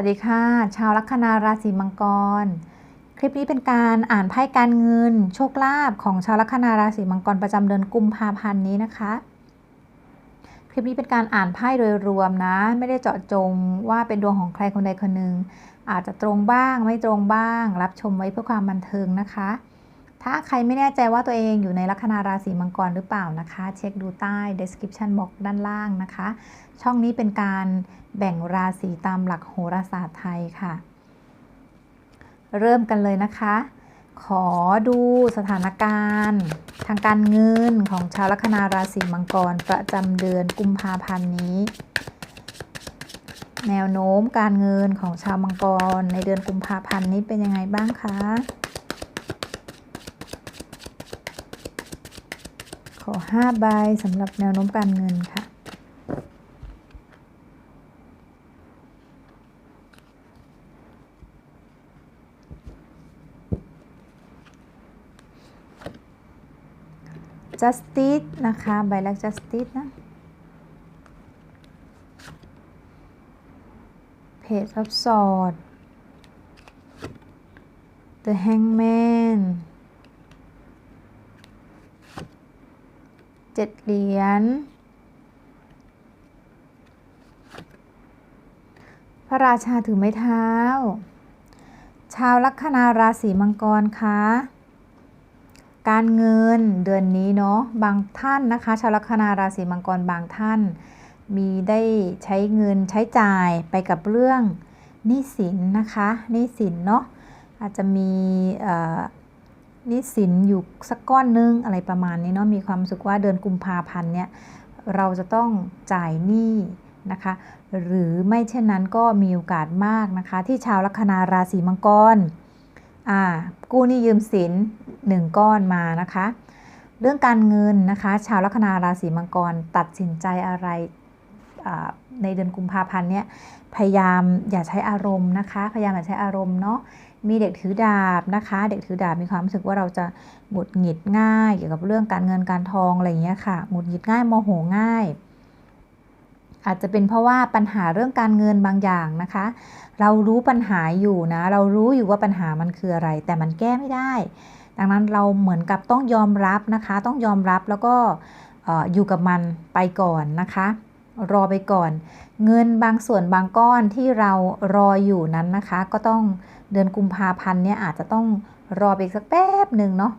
วัสดีค่ะ ชาวลัคนาราศีมังกร คลิปนี้เป็นการอ่านไพ่การเงิน โชคลาภของชาวลัคนาราศีมังกรประจำเดือนกุมภาพันธ์นี้นะคะ คลิปนี้เป็นการอ่านไพ่โดยรวมนะ ไม่ได้เจาะจงว่าเป็นดวงของใครคนใดคนหนึ่งอาจจะตรงบ้างไม่ตรงบ้าง รับชมไว้เพื่อความบันเทิงนะคะ ถ้าใครไม่แน่ใจว่าตัวเองอยู่ในลัคนาราศีมังกรหรือเปล่านะคะ เช็คดูใต้ description box ด้านล่างนะคะ ช่องนี้เป็นการแบ่งราศีตามหลักโหราศาสตร์ไทยค่ะ เริ่มกันเลยนะคะ ขอดูสถานการณ์ ทางการเงินของชาวลัคนาราศีมังกรประจำเดือนกุมภาพันธ์นี้ แนวโน้มการเงินของชาวมังกรในเดือนกุมภาพันธ์นี้เป็นยังไงบ้างคะ อ 5 ใบสำหรับแนวโน้มการเงินค่ะ justice นะคะ ใบแรก justice นะ page of sword the hangman เจ็ดเหรียญ พระราชาถือไม้เท้า ชาวลัคนาราศีมังกรคะการเงินเดือนนี้เนาะบางท่านนะคะ ชาวลัคนาราศีมังกรบางท่าน มีได้ใช้เงินใช้จ่ายไปกับเรื่องหนี้สินนะคะหนี้สินเนาะอาจจะมี นี้สินอยู่สักก้อนนึงอะไรประมาณนี้เนาะมีความรู้สึกว่าเดือนกุมภาพันธ์เนี่ยเราจะต้องจ่ายหนี้นะคะหรือไม่เช่นนั้นก็มีโอกาสมากนะคะ ที่ชาวลัคนาราศีมังกรอ่ากู้หนี้ยืมสินหนึ่งก้อนมานะคะ เรื่องการเงินนะคะ ชาวลัคนาราศีมังกรตัดสินใจอะไรในเดือนกุมภาพันธ์เนี่ยพยายามอย่าใช้อารมณ์นะคะ พยายามอย่าใช้อารมณ์เนาะ มีเด็กถือดาบนะคะ เด็กถือดาบมีความรู้สึกว่าเราจะหงุดหงิดง่าย เกี่ยวกับเรื่องการเงินการทองอะไรอย่างเงี้ยค่ะหงุดหงิดง่ายโมโหง่าย อาจจะเป็นเพราะว่าปัญหาเรื่องการเงินบางอย่างนะคะ เรารู้ปัญหาอยู่นะ เรารู้อยู่ว่าปัญหามันคืออะไร แต่มันแก้ไม่ได้ ดังนั้นเราเหมือนกับต้องยอมรับนะคะ ต้องยอมรับแล้วก็อยู่กับมันไปก่อนนะคะ รอไปก่อน เงินบางส่วนบางก้อนที่เรารออยู่นั้นนะคะ ก็ต้องเดือนกุมภาพันธ์เนี่ยอาจจะต้องรอไปสักแป๊บหนึ่งเนาะ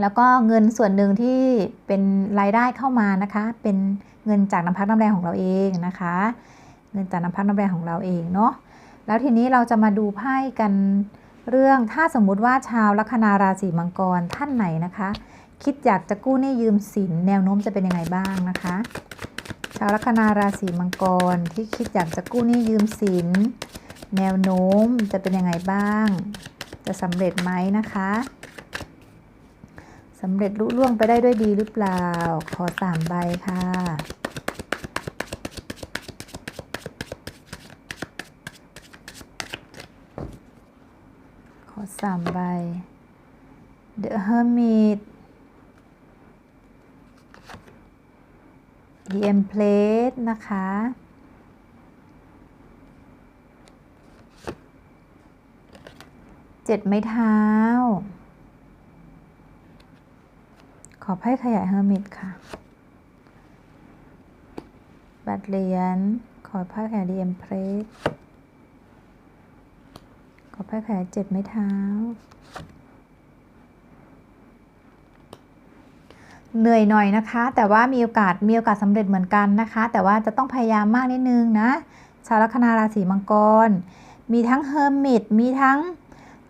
แล้วก็เงินส่วนหนึ่งที่เป็นรายได้เข้ามานะคะ เป็นเงินจากน้ำพักน้ำแรงของเราเองนะคะ เงินจากน้ำพักน้ำแรงของเราเองเนาะแล้วทีนี้เราจะมาดูไพ่กันเรื่องถ้าสมมุติว่าชาวลัคนาราศีมังกรท่านไหนนะคะ คิดอยากจะกู้หนี้ยืมสินแนวโน้มจะเป็นยังไงบ้างนะคะ ชาวลัคนาราศีมังกรที่คิดอยากจะกู้หนี้ยืมสิน แนวโน้มจะเป็นยังไงบ้าง จะสำเร็จไหมนะคะสำเร็จลุล่วงไปได้ด้วยดีหรือเปล่า ขอสามใบค่ะ ขอสามใบ The Hermit The Empress นะคะ เจ็ดไม้เท้า ขอไพ่ขยายเฮอร์มิตค่ะ บัตรเหรียญ ขอไพ่ขยายดีเอ็มเพรสขอไพ่ขยายเจ็ดไม้เท้า เหนื่อยหน่อยนะคะ แต่ว่ามีโอกาสมีโอกาสสำเร็จเหมือนกันนะคะ แต่ว่าจะต้องพยายามมากนิดนึงนะชาวลัคนาราศีมังกร มีทั้งเฮอร์มิตมีทั้ง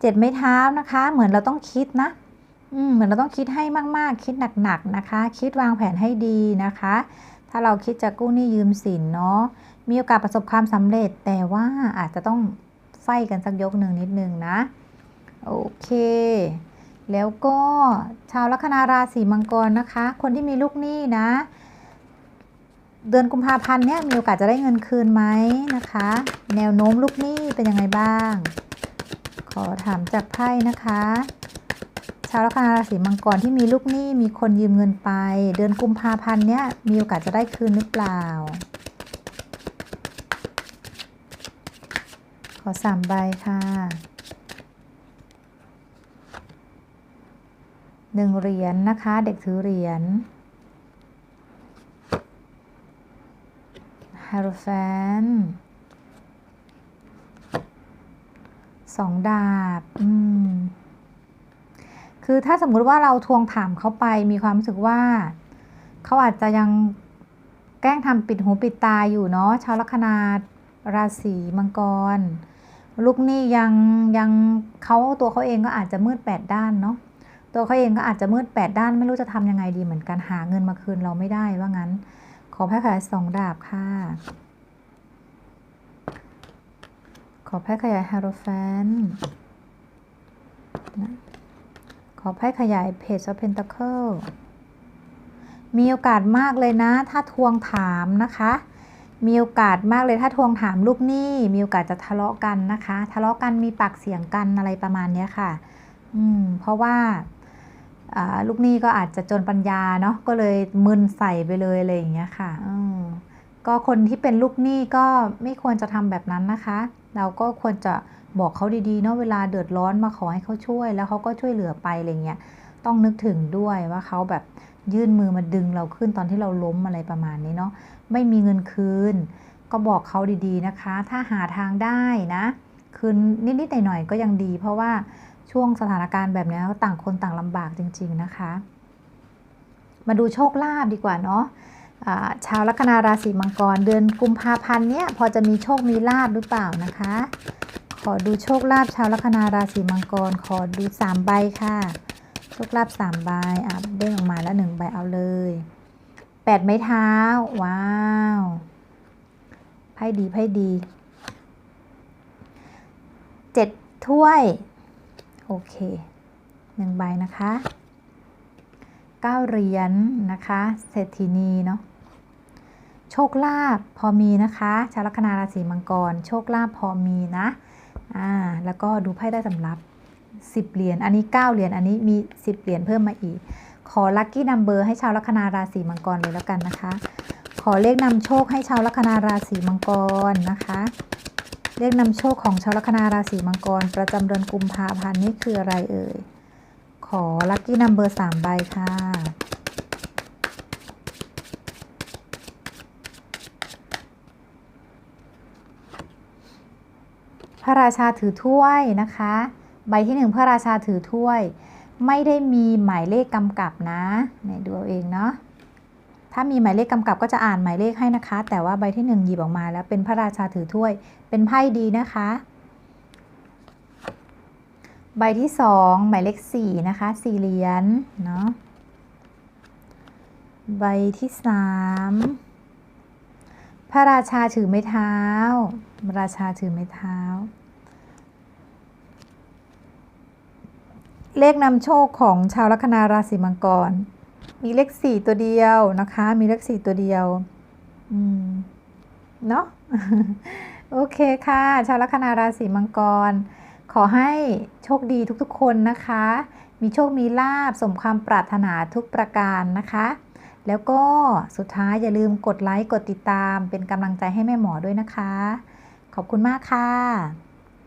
เจ็ดไม้เท้านะคะ เหมือนเราต้องคิดนะอืมเหมือนเราต้องคิดให้มากๆ คิดหนักๆนะคะ คิดวางแผนให้ดีนะคะ ถ้าเราคิดจะกู้หนี้ยืมสินเนาะมีโอกาสประสบความสำเร็จ แต่ว่าอาจจะต้องไฟกันสักยกหนึ่งนิดนึงนะ โอเค แล้วก็ชาวลัคนาราศีมังกรนะคะ คนที่มีลูกหนี้นะ เดือนกุมภาพันธ์เนี่ยมีโอกาสจะได้เงินคืนไหมนะคะ แนวโน้มลูกหนี้เป็นยังไงบ้าง ขอถามจากไพ่นะคะ ชาวลัคนาราศีมังกรที่มีลูกหนี้มีคนยืมเงินไป เดือนกุมภาพันธ์เนี้ยมีโอกาสจะได้คืนหรือเปล่า ขอสามใบค่ะ หนึ่งเหรียญนะคะ เด็กถือเหรียญฮาร์แฟนสองดาบ อืม คือถ้าสมมุติว่าเราทวงถามเขาไปมีความรู้สึกว่า เขาอาจจะยังแกล้งทำปิดหูปิดตาอยู่เนาะชาวลัคนาราศีมังกร ลูกนี้ยังยังเขาตัวเขาเองก็อาจจะมืดแปดด้านเนาะ ตัวเขาเองก็อาจจะมืดแปดด้านไม่รู้จะทำยังไงดีเหมือนกันหาเงินมาคืนเราไม่ได้ว่างั้น ขอแพ้ขยายสองดาบค่ะ ขอแพ้ขยายฮาโรแฟนขอแพ้ขยายเพจออฟเพนตาเคิลมีโอกาสมากเลยนะ ถ้าทวงถามนะคะ มีโอกาสมากเลยถ้าทวงถามลูกหนี้ มีโอกาสจะทะเลาะกันนะคะ ทะเลาะกันมีปากเสียงกันอะไรประมาณนี้ค่ะ อืม เพราะว่า ลูกหนี้ก็อาจจะจนปัญญาเนาะก็เลยมึนใส่ไปเลยอะไรอย่างเงี้ยค่ะก็คนที่เป็นลูกหนี้ก็ไม่ควรจะทำแบบนั้นนะคะ เราก็ควรจะบอกเขาดีๆเนาะเวลาเดือดร้อนมาขอให้เขาช่วย แล้วเขาก็ช่วยเหลือไปอะไรเงี้ยต้องนึกถึงด้วยว่าเขาแบบยื่นมือมาดึงเราขึ้นตอนที่เราล้มอะไรประมาณนี้เนาะไม่มีเงินคืน ก็บอกเขาดีๆนะคะ ถ้าหาทางได้นะ คืนนิดๆหน่อยๆก็ยังดี เพราะว่า ช่วงสถานการณ์แบบนี้ต่างคนต่างลำบากจริง ๆนะคะ มาดูโชคลาภดีกว่าเนาะชาวลัคนาราศีมังกรเดือนกุมภาพันธ์เนี้ยพอจะมีโชคมีลาบหรือเปล่านะคะ ขอดูโชคลาภชาวลัคนาราศีมังกร ขอดูสามใบค่ะโชคลาภสามใบอะเด้งออกมาแล้วหนึ่งใบเอาเลยแปดไม้เท้า ว้าวไพ่ดีไพ่ดีเจ็ดถ้วย โอเคหนึ่งใบนะคะเก้าเหรียญนนะคะเศรษฐีนีเนาะโชคลาภพอมีนะคะชาวลัคนาราศีมังกร โชคลาภพอมีนะอ่าแล้วก็ดูไพ่ได้สำรับ10เหรียญอันนี้9เหรียญอันนี้มี10เหรียญเพิ่มมาอีก ขอลัคกี้นัมเบอร์ให้ชาวลัคนาราศีมังกรเลยแล้วกันนะคะ ขอเลขนำโชคให้ชาวลัคนาราศีมังกรนะคะ เลขนำโชคของชาวลัคนาราศีมังกร ประจำเดือนกุมภาพันธ์นี่คืออะไรเอ่ย ขอลัคกี้นัมเบอร์สามใบค่ะ พระราชาถือถ้วยนะคะ ใบที่หนึ่งพระราชาถือถ้วย ไม่ได้มีหมายเลขกำกับนะเนี่ยดูเอาเองเนาะ ถ้ามีหมายเลขกำกับก็จะอ่านหมายเลขให้นะคะ แต่ว่าใบที่หนึ่งหยิบออกมาแล้วเป็นพระราชาถือถ้วย เป็นไพ่ดีนะคะ ใบที่สองหมายเลขสี่นะคะสี่เหรียญเนาะใบที่สามพระราชาถือไม้เท้า ราชาถือไม้เท้า เลขนำโชคของชาวลัคนาราศีมังกร มีเลขสี่ตัวเดียวนะคะ มีเลขสี่ตัวเดียว อืม เนาะโอเคค่ะ ชาวลัคนาราศีมังกร ขอให้โชคดีทุกๆ คนนะคะ มีโชคมีลาบสมความปรารถนาทุกประการนะคะ แล้วก็สุดท้ายอย่าลืมกดไลค์ กดติดตามเป็นกำลังใจให้แม่หมอด้วยนะคะ ขอบคุณมากค่ะ